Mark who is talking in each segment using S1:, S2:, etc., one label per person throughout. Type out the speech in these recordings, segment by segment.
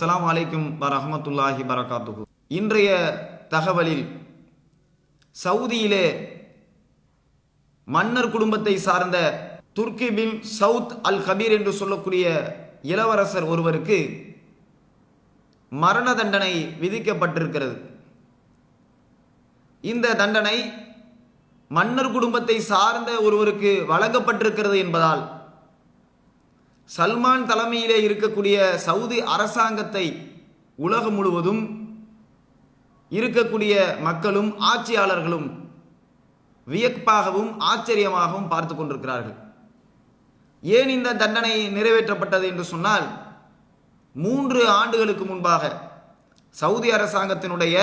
S1: அஸ்லாம் வலைக்கும் வரஹமத்துல்லாஹி வரகாத்துகு இன்றைய தகவலில் சவுதியிலே மன்னர் குடும்பத்தை சார்ந்த Turki bin Saud Al Kabir என்று சொல்லக்கூடிய இளவரசர் ஒருவருக்கு மரண தண்டனை விதிக்கப்பட்டிருக்கிறது. இந்த தண்டனை மன்னர் குடும்பத்தை சார்ந்த ஒருவருக்கு வழங்கப்பட்டிருக்கிறது என்பதால் சல்மான் தலைமையிலே இருக்கக்கூடிய சவுதி அரசாங்கத்தை உலகம் முழுவதும் இருக்கக்கூடிய மக்களும் ஆட்சியாளர்களும் வியப்பாகவும் ஆச்சரியமாகவும் பார்த்து கொண்டிருக்கிறார்கள். ஏன் இந்த தண்டனை நிறைவேற்றப்பட்டது என்று சொன்னால் மூன்று ஆண்டுகளுக்கு முன்பாக சவுதி அரசாங்கத்தினுடைய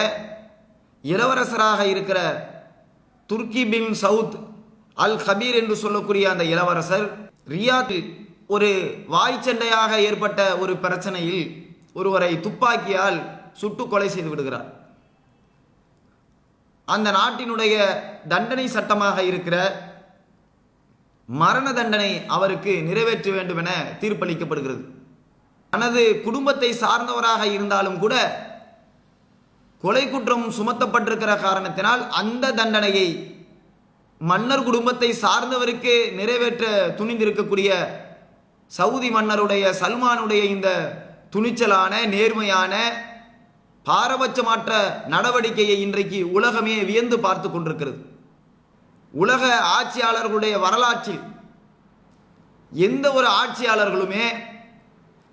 S1: இளவரசராக இருக்கிற துர்கி பின் சவுத் அல் ஹபீர் என்று சொல்லக்கூடிய அந்த இளவரசர் ரியாத்தில் ஒரு வாய் சண்டையாக ஏற்பட்ட ஒரு பிரச்சனையில் ஒருவரை துப்பாக்கியால் சுட்டு கொலை செய்து விடுகிறார். அந்த நாட்டினுடைய தண்டனை சட்டமாக இருக்கிற மரண தண்டனை அவருக்கு நிறைவேற்ற வேண்டும் என தீர்ப்பளிக்கப்படுகிறது. தனது குடும்பத்தை சார்ந்தவராக இருந்தாலும் கூட கொலை குற்றம் சுமத்தப்பட்டிருக்கிற காரணத்தினால் அந்த தண்டனையை மன்னர் குடும்பத்தை சார்ந்தவருக்கு நிறைவேற்ற துணிந்திருக்கக்கூடிய சவுதி மன்னருடைய சல்மானுடைய இந்த துணிச்சலான நேர்மையான பாரபட்சமற்ற நடவடிக்கையை இன்றைக்கு உலகமே வியந்து பார்த்து கொண்டிருக்கிறது. உலக ஆட்சியாளர்களுடைய வரலாற்றில் எந்த ஒரு ஆட்சியாளர்களுமே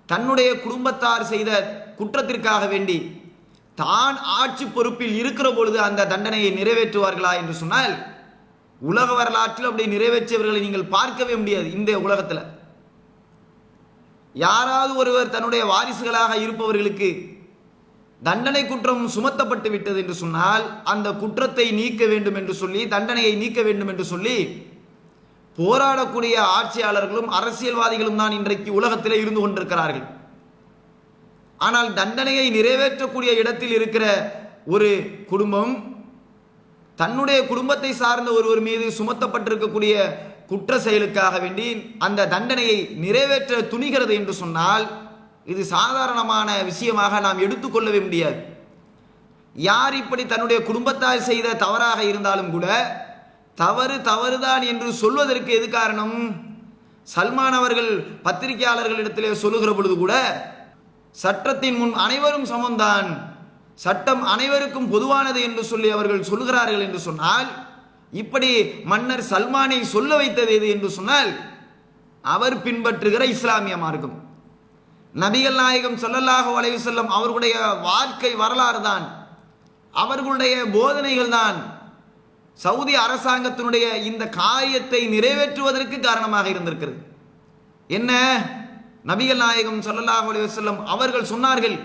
S1: தன்னுடைய குடும்பத்தார் செய்த குற்றத்திற்காக வேண்டி தான் ஆட்சி பொறுப்பில் இருக்கிற பொழுது அந்த தண்டனையை நிறைவேற்றுவார்களா என்று சொன்னால் உலக வரலாற்றில் அப்படி நிறைவேற்றியவர்களை நீங்கள் பார்க்கவே முடியாது இந்த உலகத்தில். யாராவது ஒருவர் தன்னுடைய வாரிசுகளாக இருப்பவர்களுக்கு தண்டனை குற்றம் சுமத்தப்பட்டு விட்டது என்று சொன்னால் அந்த குற்றத்தை நீக்க வேண்டும் என்று சொல்லி தண்டனையை நீக்க வேண்டும் என்று சொல்லி போராடக்கூடிய ஆட்சியாளர்களும் அரசியல்வாதிகளும் தான் இன்றைக்கு உலகத்திலே இருந்து கொண்டிருக்கிறார்கள். ஆனால் தண்டனையை நிறைவேற்றக்கூடிய இடத்தில் இருக்கிற ஒரு குடும்பம் தன்னுடைய குடும்பத்தை சார்ந்த ஒருவர் மீது சுமத்தப்பட்டிருக்கக்கூடிய குற்ற செயலுக்காக வேண்டி அந்த தண்டனையை நிறைவேற்ற துணிகிறது என்று சொன்னால் இது சாதாரணமான விஷயமாக நாம் எடுத்துக்கொள்ளவே முடியாது. யார் இப்படி தன்னுடைய குடும்பத்தார் செய்த தவறாக இருந்தாலும் கூட தவறு தவறுதான் என்று சொல்வதற்கு எது காரணம்? சல்மான் அவர்கள் பத்திரிகையாளர்களிடத்திலே சொல்லுகிற பொழுது கூட சட்டத்தின் முன் அனைவரும் சமம்தான் சட்டம் அனைவருக்கும் பொதுவானது என்று சொல்லி அவர்கள் சொல்கிறார்கள் என்று சொன்னால் இப்படி மன்னர் சல்மானை சொல்ல வைத்தது எது என்று சொன்னால் அவர் பின்பற்றுகிற இஸ்லாமிய மார்க்கம். நபிகள் நாயகம் சொல்லல்லாஹு வளைவு செல்லும் அவர்களுடைய வாழ்க்கை வரலாறு தான். அவர்களுடைய போதனைகள் தான். சவுதி அரசாங்கத்தினுடைய இந்த காரியத்தை நிறைவேற்றுவதற்கு காரணமாக இருந்திருக்கிறது. என்ன? நபிகள் நாயகம் சொல்லல்லாஹு அலைஹி செல்லும் அவர்கள் சொன்னார்கள்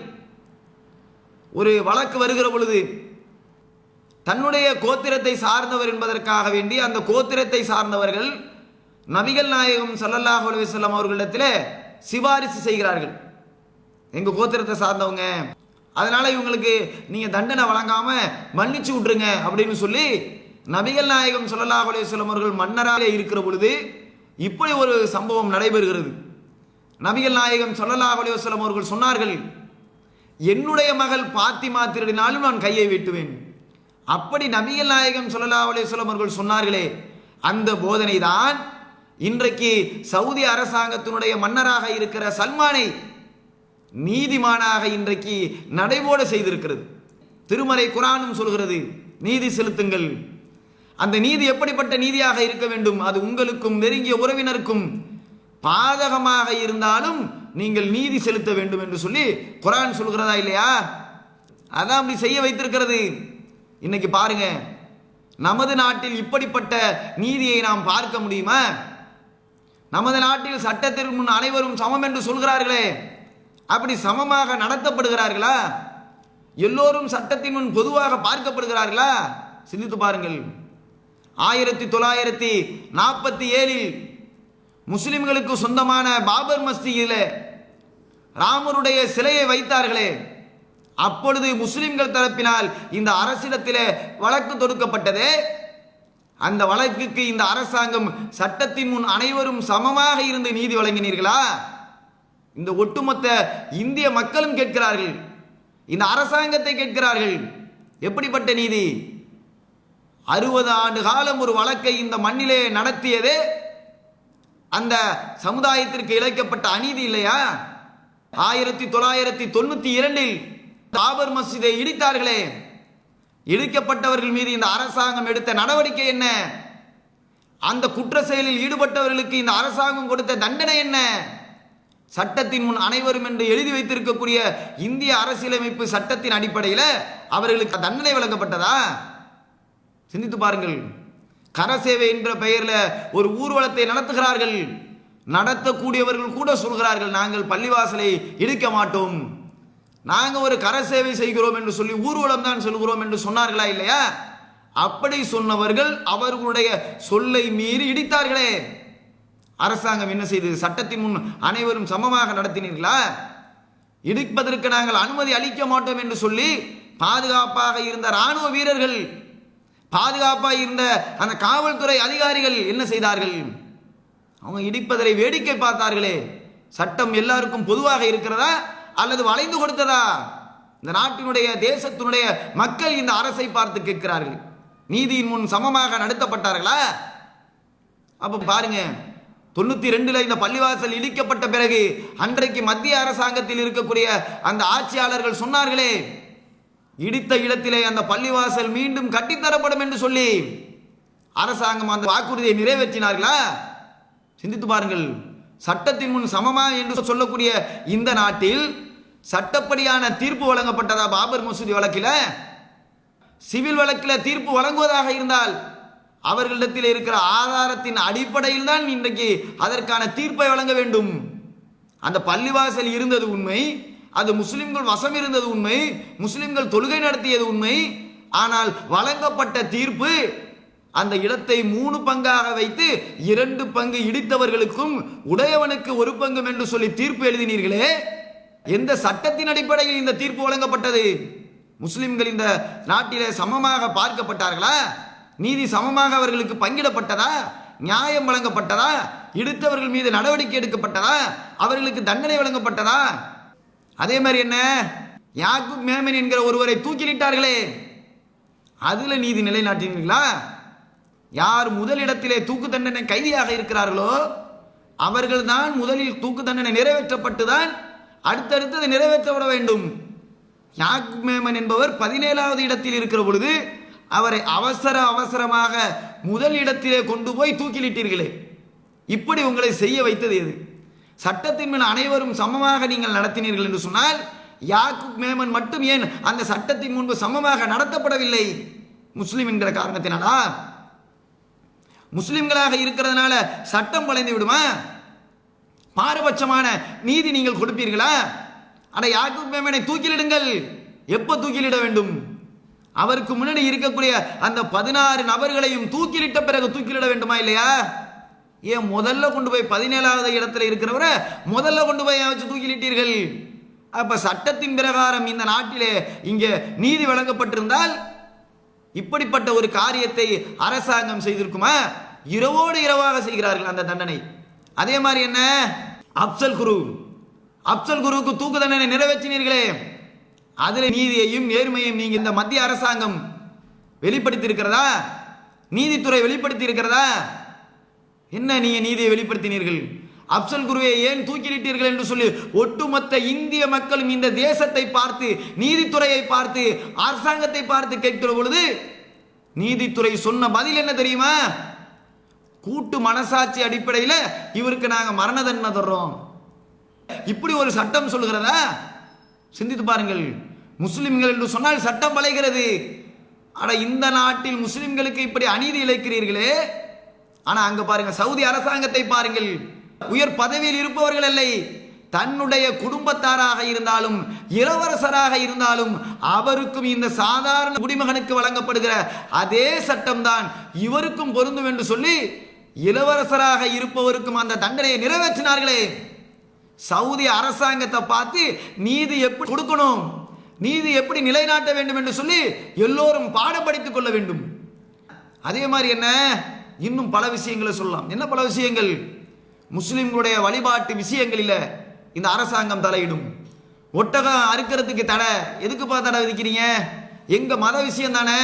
S1: ஒரு வழக்கு வருகிற பொழுது தன்னுடைய கோத்திரத்தை சார்ந்தவர் என்பதற்காக வேண்டி அந்த கோத்திரத்தை சார்ந்தவர்கள் நபிகள் நாயகம் சல்லல்லாஹ் அலைஹி அவர்களிடத்தில் சிபாரிசு செய்கிறார்கள். எங்க கோத்திரத்தை சார்ந்தவங்க. அதனால இவங்களுக்கு நீங்க தண்டனை வழங்காம மன்னிச்சு விட்டுருங்க அப்படின்னு சொல்லி நபிகள் நாயகம் ஸல்லல்லாஹு அலுவலம் அவர்கள் மன்னராக இருக்கிற பொழுது இப்படி ஒரு சம்பவம் நடைபெறுகிறது. நபிகள் நாயகம் ஸல்லல்லாஹு அலுவலம் அவர்கள் சொன்னார்கள் என்னுடைய மகள் பாத்திமா திருடினாலும் நான் கையை வெட்டுவேன். அப்படி நபிகள் நாயகம் சொல்லலா அலைஹி வஸல்லம் அவர்கள் சொன்னார்களே அந்த போதனை தான் இன்றைக்கு சவுதி அரசாங்கத்தினுடைய மன்னராக இருக்கிற சல்மானை நீதிமானாக இன்றைக்கு நடைபோட செய்திருக்கிறது. திருமலை குரானும் சொல்கிறது நீதி செலுத்துங்கள். அந்த நீதி எப்படிப்பட்ட நீதியாக இருக்க வேண்டும்? அது உங்களுக்கும் நெருங்கிய உறவினருக்கும் பாதகமாக இருந்தாலும் நீங்கள் நீதி செலுத்த வேண்டும் என்று சொல்லி குரான் சொல்கிறதா இல்லையா? அதான் அப்படி செய்ய வைத்திருக்கிறது. இன்னைக்கு பாருங்க நமது நாட்டில் இப்படிப்பட்ட நீதியை நாம் பார்க்க முடியுமா? நமது நாட்டில் சட்டத்திற்கு முன் அனைவரும் சமம் என்று சொல்கிறார்களே அப்படி சமமாக நடத்தப்படுகிறார்களா? எல்லோரும் சட்டத்தின் முன் பொதுவாக பார்க்கப்படுகிறார்களா? சிந்தித்து பாருங்கள். ஆயிரத்தி தொள்ளாயிரத்தி நாற்பத்தி ஏழில் முஸ்லிம்களுக்கு சொந்தமான பாபர் மஸ்தியில் ராமருடைய சிலையை வைத்தார்களே. அப்பொழுது முஸ்லிம்கள் தரப்பினால் இந்த அரசிடத்திலே வழக்கு தொடுக்கப்பட்டது. அந்த வழக்குக்கு இந்த அரசாங்கம் சட்டத்தின் முன் அனைவரும் சமமாக இருந்து நீதி வழங்கினீர்களா? இந்த ஒட்டுமொத்த இந்திய மக்களும் கேட்கிறார்கள். இந்த அரசாங்கத்தை கேட்கிறார்கள். எப்படிப்பட்ட நீதி? அறுபது ஆண்டு காலம் ஒரு வழக்கை இந்த மண்ணிலே நடத்தியது. அந்த சமுதாயத்திற்கு இழைக்கப்பட்ட அநீதி இல்லையா? ஆயிரத்தி தொள்ளாயிரத்தி தொண்ணூத்தி இரண்டில் பாபர் மசிதை இடித்தார்களே. இடிக்கப்பட்டவர்கள் மீது இந்த அரசாங்கம் எடுத்த நடவடிக்கை என்ன? அந்த குற்ற செயலில் ஈடுபட்டவர்களுக்கு இந்த அரசாங்கம் கொடுத்த தண்டனை என்ன? சட்டத்தின் முன் அனைவரும் என்று எழுதி வைத்திருக்கக்கூடிய இந்திய அரசியலமைப்பு சட்டத்தின் அடிப்படையில் அவர்களுக்கு தண்டனை வழங்கப்பட்டதா? சிந்தித்து பாருங்கள். கரசேவை என்ற பெயரில் ஒரு ஊர்வலத்தை நடத்துகிறார்கள். நடத்தக்கூடியவர்கள் கூட சொல்கிறார்கள் நாங்கள் பள்ளிவாசலை இடிக்க மாட்டோம். நாங்கள் ஒரு கர சேவை செய்கிறோம் என்று சொல்லி ஊர்வலம் தான் சொல்கிறோம் என்று சொன்னார்களா இல்லையா? அப்படி சொன்னவர்கள் அவர்களுடைய சொல்லை மீறி இடித்தார்களே. அரசாங்கம் என்ன செய்தது? சட்டத்தின் முன் அனைவரும் சமமாக நடத்தினீர்களா? இடிப்பதற்கு நாங்கள் அனுமதி அளிக்க மாட்டோம் என்று சொல்லி பாதுகாப்பாக இருந்த ராணுவ வீரர்கள் பாதுகாப்பாக இருந்த அந்த காவல்துறை அதிகாரிகள் என்ன செய்தார்கள்? அவங்க இடிப்பதை வேடிக்கை பார்த்தார்களே. சட்டம் எல்லாருக்கும் பொதுவாக இருக்கிறதா? அல்லது வளைந்து கொடுத்ததா? இந்த நாட்டினுடைய தேசத்தினுடைய மக்கள் இந்த அரசை பார்த்து கேட்கிறார்கள். நீதியின் முன் சமமாக நடத்தப்பட்டார்களா? அப்போ பாருங்க தொண்ணூத்தி ரெண்டுல இந்த பள்ளிவாசல் இடிக்கப்பட்ட பிறகு அன்றைக்கு மத்திய அரசாங்கத்தில் இருக்கக்கூடிய அந்த ஆட்சியாளர்கள் சொன்னார்களே இடித்த இடத்திலே அந்த பள்ளிவாசல் மீண்டும் கட்டித்தரப்படும் என்று சொல்லி அரசாங்கம் அந்த வாக்குறுதியை நிறைவேற்றினார்களா? சிந்தித்து பாருங்கள். சட்டத்தின் முன் சமமா என்று சொல்லக்கூடிய இந்த நாட்டில் சட்டப்படியான தீர்ப்பு வழங்கப்பட்டதா பாபர் மசூதி வழக்கில்? சிவில் வழக்கில் தீர்ப்பு வழங்குவதாக இருந்தால் அவர்களிடத்தில் இருக்கிற ஆதாரத்தின் அடிப்படையில் தான் இன்றைக்கு அதற்கான தீர்ப்பை வழங்க வேண்டும். அந்த பள்ளிவாசல் இருந்தது உண்மை அது முஸ்லிம்கள் வசம் இருந்தது உண்மை முஸ்லிம்கள் தொழுகை நடத்தியது உண்மை ஆனால் வழங்கப்பட்ட தீர்ப்பு அந்த இடத்தை மூணு பங்காக வைத்து இரண்டு பங்கு இடித்தவர்களுக்கும் உடையவனுக்கு ஒரு பங்கும் என்று சொல்லி தீர்ப்பு எழுதினீர்களே. எந்த சட்டத்தின் அடிப்படையில் இந்த தீர்ப்பு வழங்கப்பட்டது? முஸ்லிம்கள் இந்த நாட்டிலே சமமாக பார்க்கப்பட்டார்களா? நீதி சமமாக அவர்களுக்கு பங்கிடப்பட்டதா? நியாயம் வழங்கப்பட்டதா? இடித்தவர்கள் மீது நடவடிக்கை எடுக்கப்பட்டதா? அவர்களுக்கு தண்டனை வழங்கப்பட்டதா? அதே மாதிரி என்ன? யாக்கூப் மேமன் என்கிற ஒருவரை தூக்கிலிட்டார்களே அதுல நீதி நிலைநாட்டினீர்களா? யார் முதலிடத்திலே தூக்கு தண்டனை கைதியாக இருக்கிறார்களோ அவர்கள் தான் முதலில் தூக்கு தண்டனை நிறைவேற்றப்பட்டு தான் அடுத்தடுத்தது நிறைவேற்றப்பட வேண்டும். யாக்மேமன் மேமன் என்பவர் பதினேழாவது இடத்தில் இருக்கிற பொழுது அவரை அவசர அவசரமாக முதல் இடத்திலே கொண்டு போய் தூக்கிலிட்டீர்களே. இப்படி உங்களை செய்ய வைத்தது எது? சட்டத்தின் மேல் அனைவரும் சமமாக நீங்கள் நடத்தினீர்கள் என்று சொன்னால் யாக்குப் மேமன் மட்டும் ஏன் அந்த சட்டத்தின் முன்பு சமமாக நடத்தப்படவில்லை? முஸ்லிம் என்கிற காரணத்தினாலா? முஸ்லிம்களாக இருக்கிறதுனால சட்டம் வளைந்து விடுமா? பாரபட்சமான நீதி நீங்கள் கொடுப்பீர்களா? அட யாக்கூப் மேமனை தூக்கிலிடுங்கள். எப்போ தூக்கிலிட வேண்டும்? அவருக்கு முன்னாடி இருக்கக்கூடிய அந்த பதினாறு நபர்களையும் தூக்கிலிட்ட பிறகு தூக்கிலிட வேண்டுமா இல்லையா? ஏன் முதல்ல கொண்டு போய் பதினேழாவது இடத்துல இருக்கிறவரை முதல்ல கொண்டு போய் வச்சு தூக்கிலிட்டீர்கள்? அப்ப சட்டத்தின் பிரகாரம் இந்த நாட்டிலே இங்கே நீதி வழங்கப்பட்டிருந்தால் இப்படிப்பட்ட ஒரு காரியத்தை அரசாங்கம் செய்திருக்குமா? இரவோடு இரவாக செய்கிறார்கள் அந்த தண்டனை. அதே மாதிரி என்ன? அப்சல் குரு. அப்சல் குருவுக்கு தூக்கு தண்டனை நிறைவேற்றினீர்களே. அதில் நீதியையும் நேர்மையும் நீங்க இந்த மத்திய அரசாங்கம் வெளிப்படுத்தி இருக்கிறதா நீதித்துறை வெளிப்படுத்தி இருக்கிறதா என்ன நீங்க நீதியை வெளிப்படுத்தினீர்கள்? அப்சல் குருவை ஏன் தூக்கிலிட்டீர்கள் என்று சொல்லி ஒட்டுமொத்த இந்திய மக்களும் இந்த தேசத்தை பார்த்து நீதித்துறையை பார்த்து அரசாங்கத்தை பார்த்து கேட்கிற பொழுது நீதித்துறை சொன்ன பதில் என்ன தெரியுமா? கூட்டு மனசாட்சி அடிப்படையில் இவருக்கு நாங்கள் மரண தண்டனை தர்றோம். இப்படி ஒரு சட்டம் சொல்லுகிறதா? சிந்தித்து பாருங்கள். முஸ்லிம்கள் என்று சொன்னால் சட்டம் வளைகிறது. ஆனா இந்த நாட்டில் முஸ்லிம்களுக்கு இப்படி அநீதி இழைக்கிறீர்களே. ஆனா அங்க பாருங்க சவுதி அரசாங்கத்தை பாருங்கள். உயர் பதவியில் இருப்பவர்கள் இல்லை. தன்னுடைய குடும்பத்தாராக இருந்தாலும் இளவரசராக இருந்தாலும் அவருக்கும் இந்த சாதாரண குடிமகனுக்கு வழங்கப்படுகிற அதே சட்டம்தான் இவருக்கும் பொருந்தும் என்று சொல்லி இளவரசராக இருப்பவருக்கும் அந்த தண்டனையை நிறைவேற்றினார்களே. சவுதி அரசாங்கத்தை பார்த்து நீதி எப்படி கொடுக்கணும்? நீதி எப்படி நிலைநாட்ட வேண்டும்? என்று சொல்லி எல்லோரும் பாடப்படுத்திக் கொள்ள வேண்டும். அதே மாதிரி என்ன? இன்னும் பல விஷயங்களை சொல்லலாம். என்ன பல விஷயங்கள்? முஸ்லிம்களுடைய வழிபாட்டு விஷயங்களில் இந்த அரசாங்கம் தலையிடும். ஒட்டகம் அறுக்கிறதுக்கு தடை. எதுக்குப்பா தடை விதிக்கிறீங்க? எங்க மத விஷயம் தானே.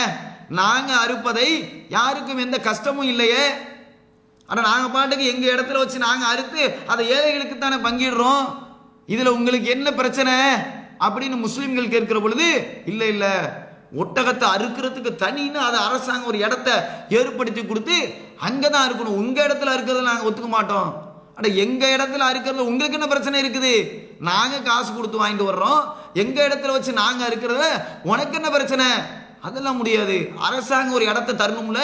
S1: நாங்கள் அறுப்பதை யாருக்கும் எந்த கஷ்டமும் இல்லையே. ஆனால் நாங்கள் பாட்டுக்கு எங்கள் இடத்துல வச்சு நாங்கள் அறுத்து அதை ஏழைகளுக்கு தானே பங்கிடுறோம். இதில் உங்களுக்கு என்ன பிரச்சனை? அப்படின்னு முஸ்லீம்கள் கேட்கிற பொழுது இல்லை இல்லை. ஒட்டகத்தை அறுக்கிறதுக்கு தனின்னு அதை அரசாங்கம் ஒரு இடத்த ஏற்படுத்தி கொடுத்து அங்கே தான் இருக்கணும் உங்கள் இடத்துல இருக்கிறத நாங்கள் ஒத்துக்க மாட்டோம். அட எங்க இடத்துல அறுக்கிறது உங்களுக்கு என்ன பிரச்சனை இருக்குது? நாங்க காசு கொடுத்து வாங்கிட்டு வர்றோம். எங்க இடத்துல வச்சு நாங்க அறுக்கிறத உனக்கு என்ன பிரச்சனை? அதெல்லாம் முடியாது. அரசாங்கம் ஒரு இடத்த தரணும்ல.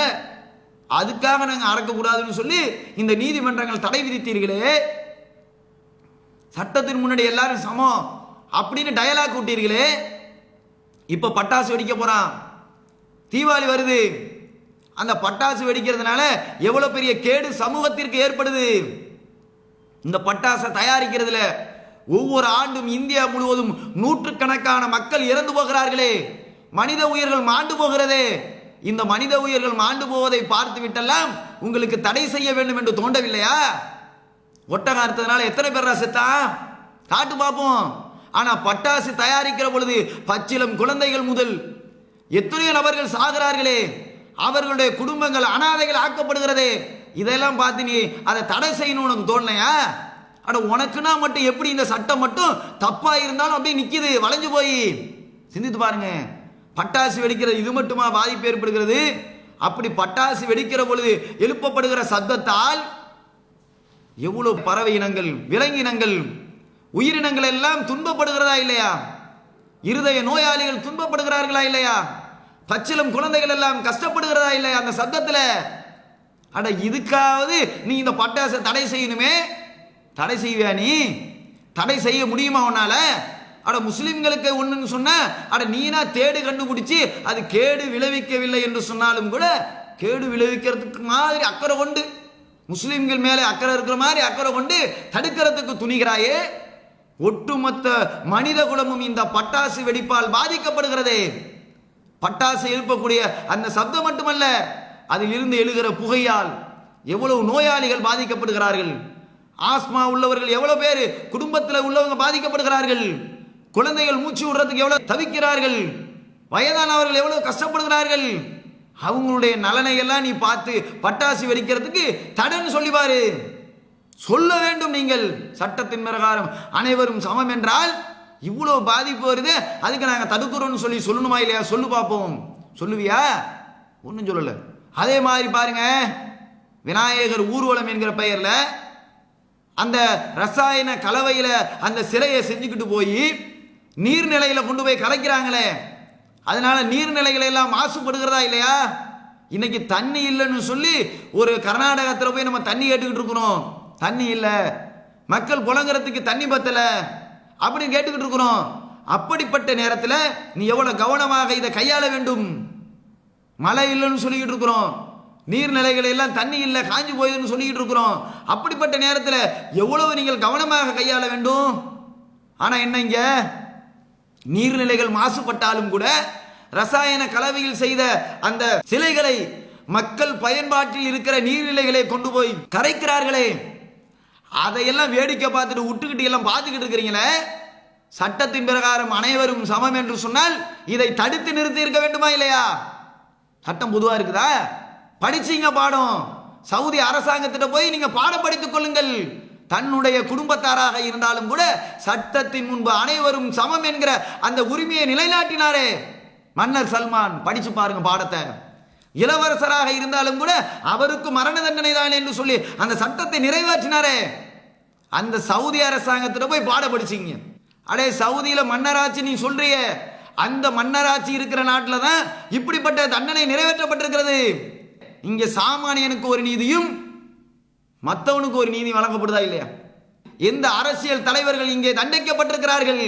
S1: அதுக்காக நாங்க அறக்கக்கூடாதுன்னு சொல்லி இந்த நீதிமன்றங்கள் தடை விதித்தீர்களே. சட்டத்தின் முன்னாடி எல்லாரும் சமம் அப்படின்னு டயலாக் விட்டீர்களே இப்ப பட்டாசு வெடிக்க போறான். தீபாவளி வருது. அந்த பட்டாசு வெடிக்கிறதுனால எவ்வளவு பெரிய கேடு சமூகத்திற்கு ஏற்படுது. இந்த பட்டாசை தயாரிக்கிறதுல ஒவ்வொரு ஆண்டும் இந்தியா முழுவதும் நூற்றுக்கணக்கான மக்கள் இறந்து போகிறார்களே. மனித உயிர்கள் மாண்டு போகிறதே. இந்த மனித உயிர்கள் மாண்டு போவதை பார்த்து விட்டெல்லாம் உங்களுக்கு தடை செய்ய வேண்டும் என்று தோண்டவில்லையா ஒட்டகம் அறுத்ததுனால எத்தனை பேர் ரசித்தா? காட்டு பார்ப்போம். ஆனா பட்டாசு தயாரிக்கிற பொழுது பச்சிலம் குழந்தைகள் முதல் எத்தனையோ நபர்கள் சாகிறார்களே. அவர்களுடைய குடும்பங்கள் அனாதைகள் ஆக்கப்படுகிறதே. இதெல்லாம் பார்த்து நீ அதை தடை செய்யணும் உனக்கு தோணலையா? அட உனக்குன்னா மட்டும் எப்படி இந்த சட்டம் மட்டும் தப்பாக இருந்தாலும் அப்படியே நிற்கிது வளைஞ்சு போய். சிந்தித்து பாருங்க. பட்டாசு வெடிக்கிறது இது மட்டுமா பாதிப்பு ஏற்படுகிறது? அப்படி பட்டாசு வெடிக்கிற பொழுது எழுப்பப்படுகிற சத்தத்தால் எவ்வளவு பறவை இனங்கள் விலங்கினங்கள் உயிரினங்கள் எல்லாம் துன்பப்படுகிறதா இல்லையா? இருதய நோயாளிகள் துன்பப்படுகிறார்களா இல்லையா? பச்சிலும் குழந்தைகள் எல்லாம் கஷ்டப்படுகிறதா இல்லையா அந்த சத்தத்தில்? அட இதுக்காவது நீ இந்த பட்டாசை தடை செய்யணுமே? தடை செய்வியா நீ? தடை செய்ய முடியுமா உன்னால? அட முஸ்லிம்களுக்கு ஒன்றுன்னு சொன்ன அட நீனா தேடு கண்டுபிடிச்சி அது கேடு விளைவிக்கவில்லை என்று சொன்னாலும் கூட கேடு விளைவிக்கிறதுக்கு மாதிரி அக்கறை கொண்டு முஸ்லிம்கள் மேலே அக்கறை இருக்கிற மாதிரி அக்கறை கொண்டு தடுக்கிறதுக்கு துணிகிறாயே? ஒட்டுமொத்த மனித குலமும் இந்த பட்டாசு வெடிப்பால் பாதிக்கப்படுகிறதே. பட்டாசு எழுப்பக்கூடிய அந்த சப்தம் மட்டுமல்ல அதில் இருந்து எழுகிற புகையால் எவ்வளவு நோயாளிகள் பாதிக்கப்படுகிறார்கள்? ஆஸ்மா உள்ளவர்கள் எவ்வளவு பேர்? குடும்பத்தில் உள்ளவங்க பாதிக்கப்படுகிறார்கள்? குழந்தைகள் மூச்சு விடுறதுக்கு எவ்வளவு தவிக்கிறார்கள்? வயதானவர்கள் எவ்வளவு கஷ்டப்படுகிறார்கள்? அவங்களுடைய நலனை எல்லாம் நீ பார்த்து பட்டாசு வெடிக்கிறதுக்கு தடைன்னு சொல்லிவாரு சொல்ல வேண்டும் நீங்கள். சட்டத்தின் பிரகாரம் அனைவரும் சமம் என்றால் இவ்வளவு பாதிப்பு வருது அதுக்கு நாங்கள் தடுக்கிறோம்னு சொல்லி சொல்லணுமா இல்லையா? சொல்லு பார்ப்போம் சொல்லுவியா? ஒன்றும் சொல்லலை. அதே மாதிரி பாருங்க. விநாயகர் ஊர்வலம் என்கிற பெயரில் அந்த ரசாயன கலவையில் அந்த சிலையை செஞ்சுக்கிட்டு போய் நீர்நிலையில் கொண்டு போய் கலைக்கிறாங்களே அதனால நீர்நிலைகள் எல்லாம் மாசுபடுகிறதா இல்லையா? இன்னைக்கு தண்ணி இல்லைன்னு சொல்லி ஒரு கர்நாடகத்தில் போய் நம்ம தண்ணி கேட்டுக்கிட்டு இருக்கிறோம். தண்ணி இல்லை. மக்கள் புலங்குறதுக்கு தண்ணி பத்தலை. அப்படின்னு கேட்டுக்கிட்டு இருக்கிறோம். அப்படிப்பட்ட நேரத்தில் நீ எவ்வளோ கவனமாக இதை கையாள வேண்டும்? மழை இல்லைன்னு சொல்லிக்கிட்டு இருக்கிறோம். நீர்நிலைகள் எல்லாம் தண்ணி இல்லை காஞ்சி போயுதுன்னு சொல்லிக்கிட்டு இருக்கிறோம். அப்படிப்பட்ட நேரத்தில் எவ்வளவு நீங்கள் கவனமாக கையாள வேண்டும்? ஆனால் என்னங்க நீர்நிலைகள் மாசுபட்டாலும் கூட ரசாயன கலவையில் செய்த அந்த சிலைகளை மக்கள் பயன்பாட்டில் இருக்கிற நீர்நிலைகளை கொண்டு போய் கரைக்கிறார்களே. அதையெல்லாம் வேடிக்கை பார்த்துட்டு விட்டுக்கிட்டு எல்லாம் பார்த்துக்கிட்டு இருக்கிறீங்களே. சட்டத்தின் பிரகாரம் அனைவரும் சமம் என்று சொன்னால் இதை தடுத்து நிறுத்தி இருக்க வேண்டுமா இல்லையா? சட்டம் பொதுவா இருக்குதா? படிச்சீங்க பாடம். சவுதி அரசாங்கத்திட்ட போய் நீங்க பாடம் படித்துக் கொள்ளுங்கள். தன்னுடைய குடும்பத்தாராக இருந்தாலும் கூட சட்டத்தின் முன்பு அனைவரும் சமம் என்கிற அந்த உரிமையை நிலைநாட்டினாரே. மன்னர் சல்மான் படிச்சு பாருங்க பாடத்தை. இளவரசராக இருந்தாலும் கூட அவருக்கு மரண தண்டனை தான் என்று சொல்லி அந்த சட்டத்தை நிறைவேற்றினாரே. அந்த சவுதி அரசாங்கத்திட்ட போய் பாட படிச்சீங்க. அடே சவுதியில மன்னராட்சி நீ சொல்றிய. அந்த மன்னராட்சி இருக்கிற நாட்டில் தான் இப்படிப்பட்ட தண்டனை நிறைவேற்றப்பட்டிருக்கிறது. இங்கே சாமானியனுக்கு ஒரு நீதியும் மற்றவனுக்கு ஒரு நீதி வழங்கப்படுதா இல்லையா? எந்த அரசியல் தலைவர்கள் இங்கே தண்டிக்கப்பட்டிருக்கிறார்கள்?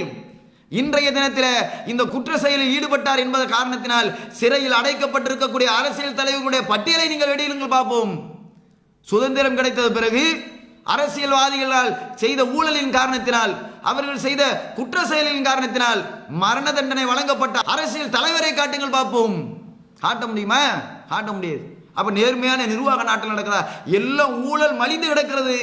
S1: இன்றைய தினத்தில் இந்த குற்ற செயலில் ஈடுபட்டார் என்பதன் காரணத்தினால் சிறையில் அடைக்கப்பட்டிருக்கக்கூடிய அரசியல் தலைவர்களுடைய பட்டியலை நீங்கள் வெளியிடுங்கள் பார்ப்போம். சுதந்திரம் கிடைத்தது பிறகு அரசியல்வாதிகளால் செய்த ஊழலின் காரணத்தினால் அவர்கள் செய்த குற்ற செயலின் காரணத்தினால் மரண தண்டனை வழங்கப்பட்ட அரசியல் தலைவரை காட்டுங்கள் பார்ப்போம். காட்ட முடியுமா? காட்ட முடியாது. அப்ப நேர்மையான நிர்வாக நாட்டில் நடக்கிறதா? எல்லாம் ஊழல் மலிந்து கிடக்கிறது.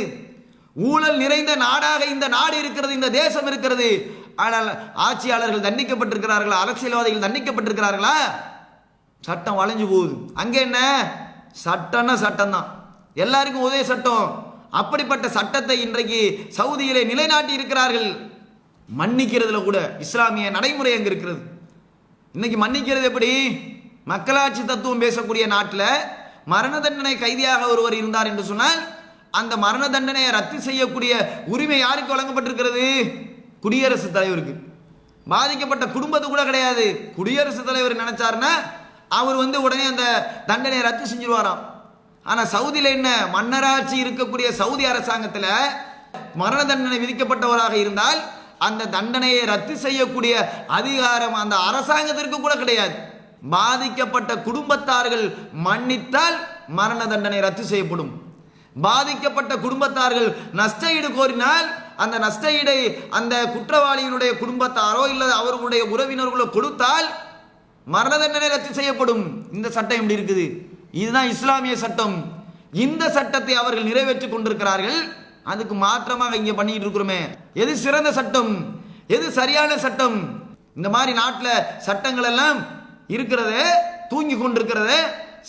S1: ஊழல் நிறைந்த நாடாக இந்த நாடு இருக்கிறது இந்த தேசம் இருக்கிறது. ஆனால் ஆட்சியாளர்கள் தண்டிக்கப்பட்டிருக்கிறார்களா? அரசியல்வாதிகள் தண்டிக்கப்பட்டிருக்கிறார்களா? சட்டம் வளைஞ்சு போகுது. அங்கே என்ன? சட்டம்னா சட்டம் தான் எல்லாருக்கும் ஒரே சட்டம். அப்படிப்பட்ட சட்டத்தை இன்றைக்கு சவுதியிலே நிலைநாட்டி இருக்கிறார்கள். மன்னிக்கிறதுல கூட இஸ்லாமிய நடைமுறை அங்கே இருக்கிறது? இன்னைக்கு மன்னிக்கிறது எப்படி? மக்களாட்சி தத்துவம் பேசக்கூடிய நாட்டில் மரண தண்டனை கைதியாக ஒருவர் இருந்தார் என்று சொன்னால் அந்த மரண தண்டனையை ரத்து செய்யக்கூடிய உரிமை யாருக்கு வழங்கப்பட்டிருக்கிறது? குடியரசுத் தலைவருக்கு. பாதிக்கப்பட்ட குடும்பத்து கூட கிடையாது. குடியரசுத் தலைவர் நினைச்சாருன்னா அவர் வந்து உடனே அந்த தண்டனையை ரத்து செஞ்சிருவாராம். ஆனால் சவுதியில் என்ன? மன்னராட்சி இருக்கக்கூடிய சவுதி அரசாங்கத்தில் மரண தண்டனை விதிக்கப்பட்டவராக இருந்தால் அந்த தண்டனையை ரத்து செய்யக்கூடிய அதிகாரம் அந்த அரசாங்கத்திற்கு கூட கிடையாது. பாதிக்கப்பட்ட குடும்பத்தார்கள் மன்னித்தால் மரண தண்டனை ரத்து செய்யப்படும். பாதிக்கப்பட்ட குடும்பத்தார்கள் நஷ்ட ஈடு கோரினால் அந்த நஷ்ட ஈடை அந்த குற்றவாளியினுடைய குடும்பத்தாரோ இல்லை அவர்களுடைய உறவினர்களோ கொடுத்தால் மரண தண்டனை ரத்து செய்யப்படும். இந்த சட்டம் எப்படி இருக்குது? இதுதான் இஸ்லாமிய சட்டம். இந்த சட்டத்தை அவர்கள் நிறைவேற்றிக் கொண்டிருக்கிறார்கள். அதுக்கு மாற்றமாக இங்கே பண்ணிட்டு இருக்கிறோமே. எது சிறந்த சட்டம்? எது சரியான சட்டம்? இந்த மாதிரி நாட்டில் சட்டங்கள் எல்லாம் இருக்கிறது தூங்கி கொண்டிருக்கிறது.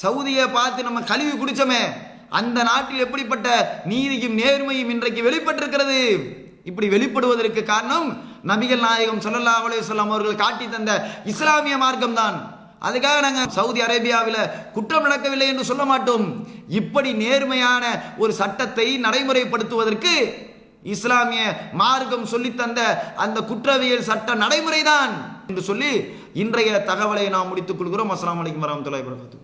S1: சவுதியை பார்த்து நம்ம கழுவி குடிச்சோமே. அந்த நாட்டில் எப்படிப்பட்ட நீதியும் நேர்மையும் இன்றைக்கு வெளிப்பட்டிருக்கிறது? இப்படி வெளிப்படுவதற்கு காரணம் நபிகள் நாயகம் சொல்லல்லா அலைஹி வஸல்லம் அவர்கள் காட்டி தந்த இஸ்லாமிய மார்க்கம் தான் அதுக்காக நாங்கள் சவுதி அரேபியாவில் குற்றம் நடக்கவில்லை என்று சொல்ல மாட்டோம். இப்படி நேர்மையான ஒரு சட்டத்தை நடைமுறைப்படுத்துவதற்கு இஸ்லாமிய மார்க்கம் சொல்லித்தந்த அந்த குற்றவியல் சட்ட நடைமுறைதான் என்று சொல்லி இன்றைய தகவலை நாம் முடித்துக் கொள்கிறோம். அஸ்லாம் வலைக்கம் வரமத்துல
S2: வரகாத்து